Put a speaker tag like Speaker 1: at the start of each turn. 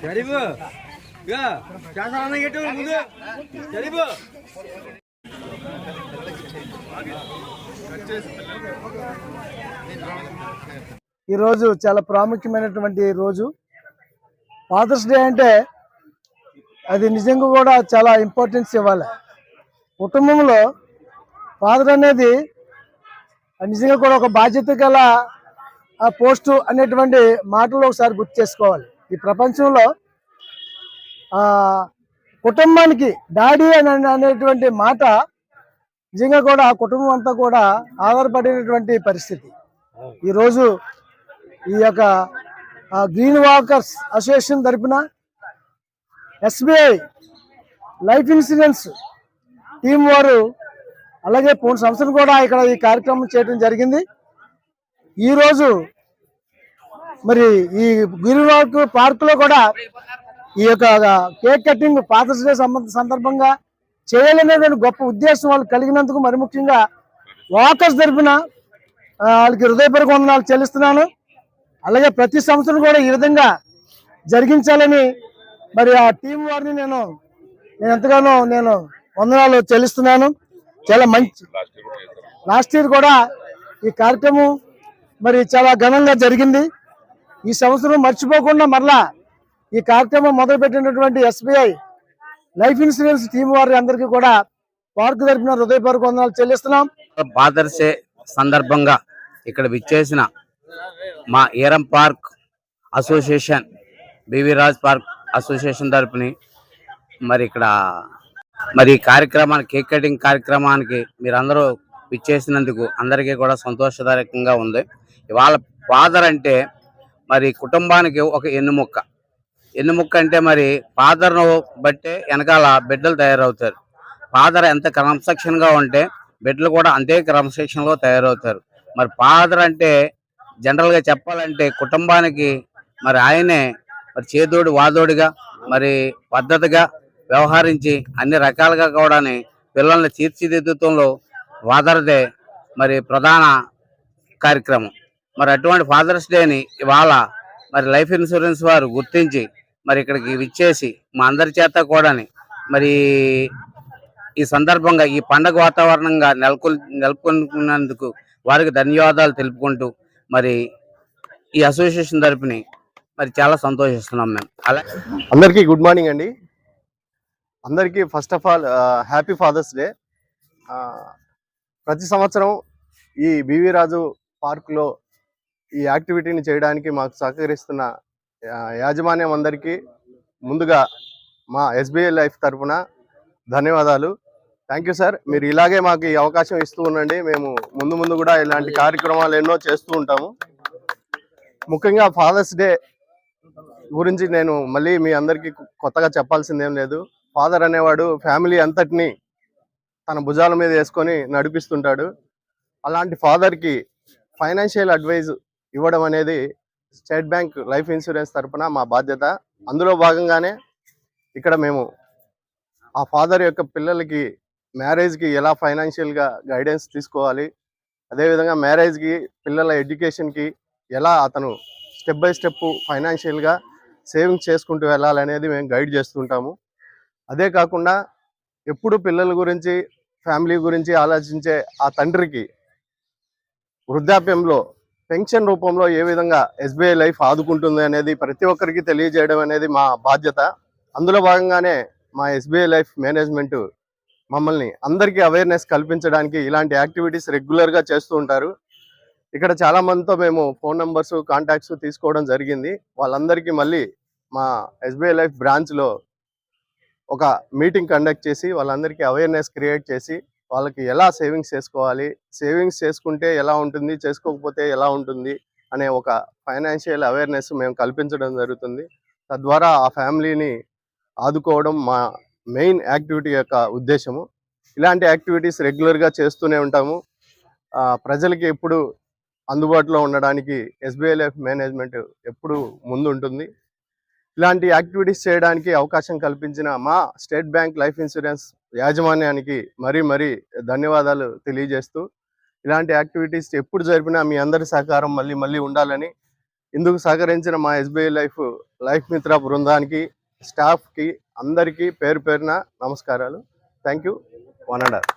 Speaker 1: షరీఫ్ ఇక శాసనం గెట్టు? ముందు. షరీఫ్
Speaker 2: ఈరోజు చాలా ప్రాముఖ్యమైనటువంటి రోజు. ఫాదర్స్ డే అంటే అది నిజంగా కూడా చాలా ఇంపార్టెన్స్ ఇవ్వాలి. కుటుంబంలో ఫాదర్ అనేది నిజంగా కూడా ఒక బాధ్యత గల ఆ పోస్టు అనేటువంటి మాటలు ఒకసారి గుర్తు చేసుకోవాలి. ఈ ప్రపంచంలో కుటుంబానికి డాడీ అని అనే- అనేటువంటి మాట నిజంగా కూడా ఆ కుటుంబం అంతా కూడా ఆధారపడినటువంటి పరిస్థితి. ఈరోజు ఈ యొక్క గ్రీన్ వాకర్స్ అసోసియేషన్ తరపున ఎస్బీఐ లైఫ్ ఇన్సూరెన్స్ టీం వారు అలాగే పోయిన సంస్థలు కూడా ఇక్కడ ఈ కార్యక్రమం చేయడం జరిగింది. ఈరోజు మరి ఈ గ్రీన్ పార్కులో కూడా ఈ యొక్క కేక్ కటింగ్ ఫాదర్స్ డే సంబంధ సందర్భంగా చేయాలనేటువంటి గొప్ప ఉద్దేశం వాళ్ళు కలిగినందుకు మరి ముఖ్యంగా వాకర్స్ తరపున వాళ్ళకి హృదయపూర్వక వందనాలు చెల్లిస్తున్నాను. అలాగే ప్రతి సంవత్సరం కూడా ఈ విధంగా జరిగించాలని మరి ఆ టీం వారిని నేను నేను ఎంతగానో నేను వందనాలు చెల్లిస్తున్నాను. చాలా మంచి లాస్ట్ ఇయర్ కూడా ఈ కార్యక్రమం మరి చాలా ఘనంగా జరిగింది. ఈ సంవత్సరం మర్చిపోకుండా మరలా ఈ కార్యక్రమం మొదలుపెట్టినటువంటి ఎస్బీఐ లైఫ్ ఇన్సూరెన్స్ టీం వారి అందరికీ కూడా పార్క్ తరపున హృదయపూర్వక వందనాలు చెల్లిస్తున్నాం.
Speaker 3: బాదర్సే సందర్భంగా ఇక్కడ విచ్చేసిన మా Eram park association B V Raj park association తరపుని మరి ఇక్కడ మరి కార్యక్రమానికి కేక్ కటింగ్ కార్యక్రమానికి మీరందరూ విచ్చేసినందుకు అందరికీ కూడా సంతోషదాయకంగా ఉంది. ఇవాళ ఫాదర్ అంటే మరి కుటుంబానికి ఒక ఎన్నుముక్క. ఎన్నుముక్క అంటే మరి ఫాదర్ను బట్టే వెనకాల బిడ్డలు తయారవుతారు. ఫాదర్ ఎంత క్రమశిక్షణగా ఉంటే బిడ్డలు కూడా అంతే క్రమశిక్షణలో తయారవుతారు. మరి ఫాదర్ అంటే జనరల్గా చెప్పాలంటే కుటుంబానికి మరి ఆయనే మరి చేదోడు వాదోడిగా మరి పద్ధతిగా వ్యవహరించి అన్ని రకాలుగా కూడా పిల్లల్ని తీర్చిదిద్దుతంలో ఫాదర్దే మరి ప్రధాన కార్యక్రమం. మరి అటువంటి ఫాదర్స్ డేని ఇవాళ మరి లైఫ్ ఇన్సూరెన్స్ వారు గుర్తించి మరి ఇక్కడికి విచ్చేసి మా అందరి చేత కూడాని మరి ఈ సందర్భంగా ఈ పండగ వాతావరణంగా నెలకొల్ నెలకొనుకున్నందుకు వారికి ధన్యవాదాలు తెలుపుకుంటూ మరి ఈ అసోసియేషన్ తరపుని మరి చాలా సంతోషిస్తున్నాం మేము. అలా
Speaker 4: అందరికీ గుడ్ మార్నింగ్ అండి. అందరికీ first of all happy father's day ప్రతి సంవత్సరం ఈ బివి రాజు పార్కులో ఈ యాక్టివిటీని చేయడానికి మాకు సహకరిస్తున్న uh, యాజమాన్యం అందరికీ ముందుగా మా ఎస్బీఐ లైఫ్ తరఫున ధన్యవాదాలు. థ్యాంక్ యూ సార్ మీరు ఇలాగే మాకు ఈ అవకాశం ఇస్తూ ఉండండి. మేము ముందు ముందు కూడా ఇలాంటి కార్యక్రమాలు ఎన్నో చేస్తూ ఉంటాము. ముఖ్యంగా ఫాదర్స్ డే గురించి నేను మళ్ళీ మీ అందరికీ కొత్తగా చెప్పాల్సిందేం లేదు. ఫాదర్ అనేవాడు ఫ్యామిలీ అంతటిని తన భుజాల మీద వేసుకొని నడిపిస్తుంటాడు. అలాంటి ఫాదర్కి ఫైనాన్షియల్ అడ్వైజ్ ఇవ్వడం అనేది స్టేట్ బ్యాంక్ లైఫ్ ఇన్సూరెన్స్ తరఫున మా బాధ్యత. అందులో భాగంగానే ఇక్కడ మేము ఆ ఫాదర్ యొక్క పిల్లలకి మ్యారేజ్కి ఎలా ఫైనాన్షియల్గా గైడెన్స్ తీసుకోవాలి అదేవిధంగా మ్యారేజ్కి పిల్లల ఎడ్యుకేషన్కి ఎలా అతను స్టెప్ బై స్టెప్ ఫైనాన్షియల్గా సేవింగ్ చేసుకుంటూ వెళ్ళాలనేది మేము గైడ్ చేస్తుంటాము. అదే కాకుండా ఎప్పుడు పిల్లల గురించి ఫ్యామిలీ గురించి ఆలోచించే ఆ తండ్రికి వృద్ధాప్యంలో పెన్షన్ రూపంలో ఏ విధంగా ఎస్బీఐ లైఫ్ ఆదుకుంటుంది అనేది ప్రతి ఒక్కరికి తెలియజేయడం అనేది మా బాధ్యత. అందులో భాగంగానే మా ఎస్బీఐ లైఫ్ మేనేజ్మెంట్ మమ్మల్ని అందరికీ అవేర్నెస్ కల్పించడానికి ఇలాంటి యాక్టివిటీస్ రెగ్యులర్గా చేస్తూ ఉంటారు. ఇక్కడ చాలా మందితో మేము ఫోన్ నంబర్స్ కాంటాక్ట్స్ తీసుకోవడం జరిగింది. వాళ్ళందరికీ మళ్ళీ మా ఎస్బీఐ లైఫ్ బ్రాంచ్లో ఒక మీటింగ్ కండక్ట్ చేసి వాళ్ళందరికీ అవేర్నెస్ క్రియేట్ చేసి వాళ్ళకి ఎలా సేవింగ్స్ చేసుకోవాలి సేవింగ్స్ చేసుకుంటే ఎలా ఉంటుంది చేసుకోకపోతే ఎలా ఉంటుంది అనే ఒక ఫైనాన్షియల్ అవేర్నెస్ మేము కల్పించడం జరుగుతుంది. తద్వారా ఆ ఫ్యామిలీని ఆదుకోవడం మా మెయిన్ యాక్టివిటీ యొక్క ఉద్దేశము. ఇలాంటి యాక్టివిటీస్ రెగ్యులర్గా చేస్తూనే ఉంటాము. ప్రజలకి ఎప్పుడు అందుబాటులో ఉండడానికి ఎస్బీఐ లైఫ్ మేనేజ్మెంట్ ఎప్పుడు ముందు ఉంటుంది ఇలాంటి యాక్టివిటీస్ చేయడానికి అవకాశం కల్పించిన మా స్టేట్ బ్యాంక్ లైఫ్ ఇన్సూరెన్స్ యాజమాన్యానికి మరీ మరీ ధన్యవాదాలు తెలియజేస్తూ ఇలాంటి యాక్టివిటీస్ ఎప్పుడు జరిపినా మీ అందరి సహకారం మళ్ళీ మళ్ళీ ఉండాలని ఇందుకు సహకరించిన మా ఎస్బీఐ లైఫ్ లైఫ్ మిత్ర బృందానికి స్టాఫ్కి అందరికీ పేరు పేరున నమస్కారాలు. Thank you. One and half.